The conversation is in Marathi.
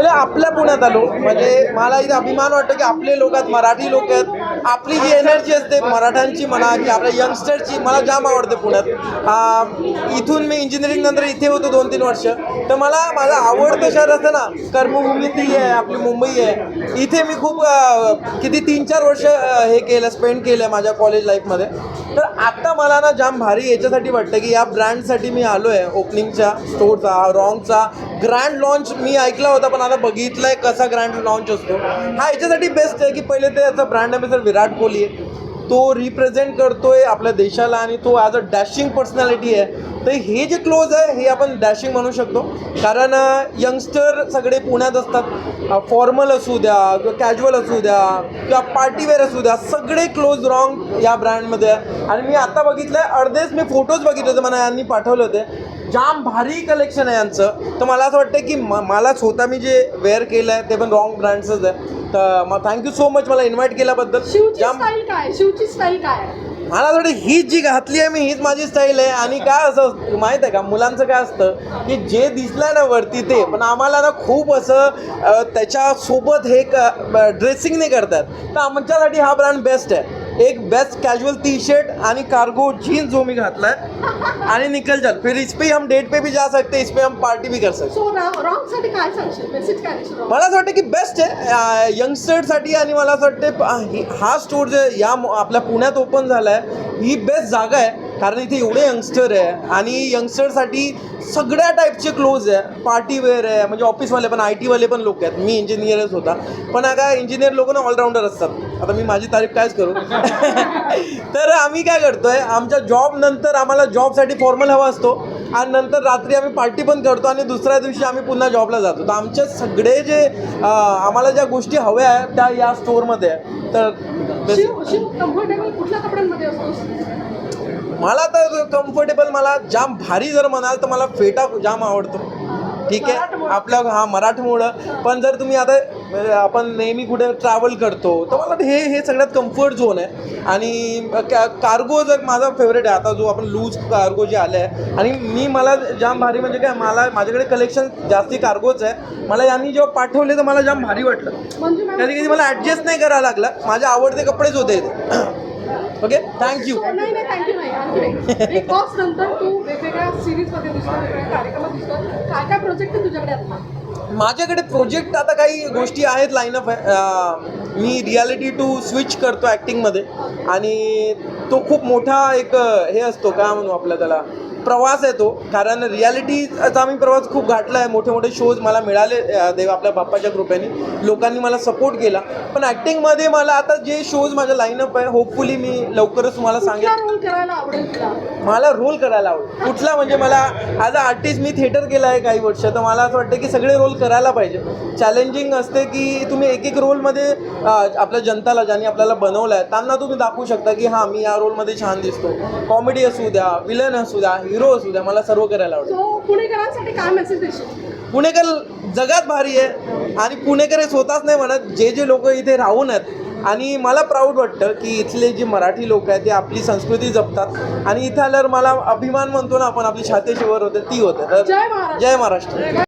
पहिले आपल्या पुण्यात आलो. म्हणजे मला इथे अभिमान वाटतो की आपले लोक आहेत मराठी लोक आहेत. आपली जी एनर्जी असते मराठ्यांची म्हणा की आपल्या यंगस्टरची मला जाम आवडते पुण्यात. इथून मी इंजिनिअरिंग नंतर इथे होतो दोन तीन वर्ष. तर मला माझं आवडतं शहर असतं ना कर्मभूमी ती आहे आपली मुंबई आहे. इथे मी खूप किती तीन चार वर्ष हे केलं स्पेंड केलं आहे माझ्या कॉलेज लाईफमध्ये तर आत्ता मला ना जाम भारी याच्यासाठी वाटतं की या ब्रँडसाठी मी आलो आहे ओपनिंगच्या स्टोरचा रॉंगचा ग्रँड लॉन्च मी ऐकला होता पण आता बघितलं आहे कसा ग्रँड लॉन्च असतो. हा याच्यासाठी बेस्ट आहे की पहिले ते याचा ब्रँड अँबॅसेडर विराट कोहली आहे. तो रिप्रेझेंट करतोय आपल्या देशाला आणि तो ॲज अ डॅशिंग पर्सनॅलिटी आहे. तर हे जे क्लोज आहे हे आपण डॅशिंग म्हणू शकतो. कारण यंगस्टर सगळे पुण्यात असतात. फॉर्मल असू द्या किंवा कॅज्युअल असू द्या किंवा पार्टीवेअर असू द्या सगळे क्लोज रॉंग या ब्रँडमध्ये आहे. आणि मी आता बघितलं आहे अर्धेच मी फोटोज बघितले होते मला यांनी पाठवले होते. जाम भारी कलेक्शन आहे यांचं. तर मला असं वाटतं की म मला स्वतः मी जे वेअर केलं आहे ते पण रॉंग ब्रँड्सच आहे. तर मग थँक्यू सो मच मला इन्व्हाइट केल्याबद्दल. शिवची जाम स्टाईल काय? शिवची स्टाईल काय? मला असं वाटतं हीच जी घातली आहे मी हीच माझी स्टाईल आहे. आणि काय असं माहीत आहे का मुलांचं काय असतं की जे दिसलं ना वरती ते पण आम्हाला ना खूप असं अ, त्याच्यासोबत हे ड्रेसिंग नाही करतात. तर आमच्यासाठी हा ब्रँड बेस्ट आहे. एक बेस्ट कैजुअल टी शर्ट आणि कार्गो जीन्स जो मी घातला है आणि निकल चल फिर इस पे हम डेट पे भी जा सकते हैं इस पे हम पार्टी भी कर सकते? मला असं वाटतं की बेस्ट आहे. यंगस्टरसाठी आणि मला असं वाटतं ही- स्टोर जे या आपल्या पुण्यात ओपन झाला आहे ही बेस्ट जागा आहे. कारण इथे एवढे यंगस्टर आहे आणि यंगस्टरसाठी सगळ्या टाईपचे क्लोज आहे. पार्टी वेअर आहे म्हणजे ऑफिसवाले पण आय टीवाले पण लोक आहेत. मी इंजिनियरच होता. पण आता इंजिनियर लोक ना ऑलराऊंडर असतात. आता मी माझी तारीफ कायच करू? तर आम्ही काय करतोय आमच्या जॉब नंतर आम्हाला जॉबसाठी फॉर्मल हवा असतो आणि नंतर रात्री आम्ही पार्टी पण करतो आणि दुसऱ्या दिवशी आम्ही पुन्हा जॉबला जातो. तर आमचे सगळे जे आम्हाला ज्या गोष्टी हव्या आहेत त्या या स्टोअरमध्ये आहे. तर मला तर कम्फर्टेबल मला जाम भारी जर म्हणाल तर मला फेटा जाम आवडतो. ठीक आहे. आपल्या हा मराठमोळं. पण जर तुम्ही आता आपण नेहमी कुठे ट्रॅव्हल करतो तर मला हे हे सगळ्यात कम्फर्ट झोन आहे. आणि कार्गो जर माझा फेवरेट आहे आता जो आपण लूज कार्गो जे आले आहे आणि मी मला जाम भारी म्हणजे काय मला माझ्याकडे कलेक्शन जास्ती कार्गोच आहे. मला यांनी जेव्हा पाठवले तर मला जाम भारी वाटलं. मॅम कधी कधी मला ॲडजस्ट नाही करावं लागलं. माझे आवडते कपडेच होते. ओके थँक्यू नाही नाही थँक्यू नाही. आणखी नाही नंतर तू वेगवेगळ्या दिसतो वेगवेगळ्या कार्यक्रमात दिसतो. काय काय प्रोजेक्ट आहे तुझ्याकडे आता? माझ्याकडे प्रोजेक्ट आता काही गोष्टी आहेत लाईनअप मी रियालिटी टू स्विच करतो ॲक्टिंगमध्ये आणि तो खूप मोठा एक अं, हे असतो काय म्हणू आपला त्याला? प्रवास आहे तो. कारण रियालिटीचा मी प्रवास खूप गाठला आहे. मोठे मोठे शोज मला मिळाले देव आपल्या बाप्पाच्या कृपेने. लोकांनी मला सपोर्ट केला. पण ॲक्टिंगमध्ये मला आता जे शोज माझ्या लाईनअप आहे होपफुली मी लवकरच तुम्हाला सांगेन. मला रोल करायला आवडेल. कुठला? म्हणजे मला ॲज अ आर्टिस्ट मी थिएटर केलं आहे काही वर्ष तर मला असं वाटतं की सगळे रोल करायला पाहिजे. चॅलेंजिंग असते की तुम्ही एक एक रोलमध्ये आपल्या जनताला ज्यांनी आपल्याला बनवलं आहे त्यांना तुम्ही दाखवू शकता की हां मी या रोलमध्ये छान दिसतो कॉमेडी असू द्या विलन असू द्या हिरो असू द्या मला सर्व करायला आवडेल. सो पुणेकरांसाठी काय मेसेज देशील? पुणेकर जगात भारी आहे आणि पुणेकर हे स्वतःच नाही म्हणत जे जे लोक इथे राहून आहेत. आणि मला प्राऊड वाटतं की इथले जे मराठी लोक आहेत ते आपली संस्कृती जपतात. आणि इथं आल्यावर मला अभिमान म्हणतो ना आपण आपली वर होते ती होते. तर जय महाराष्ट्र.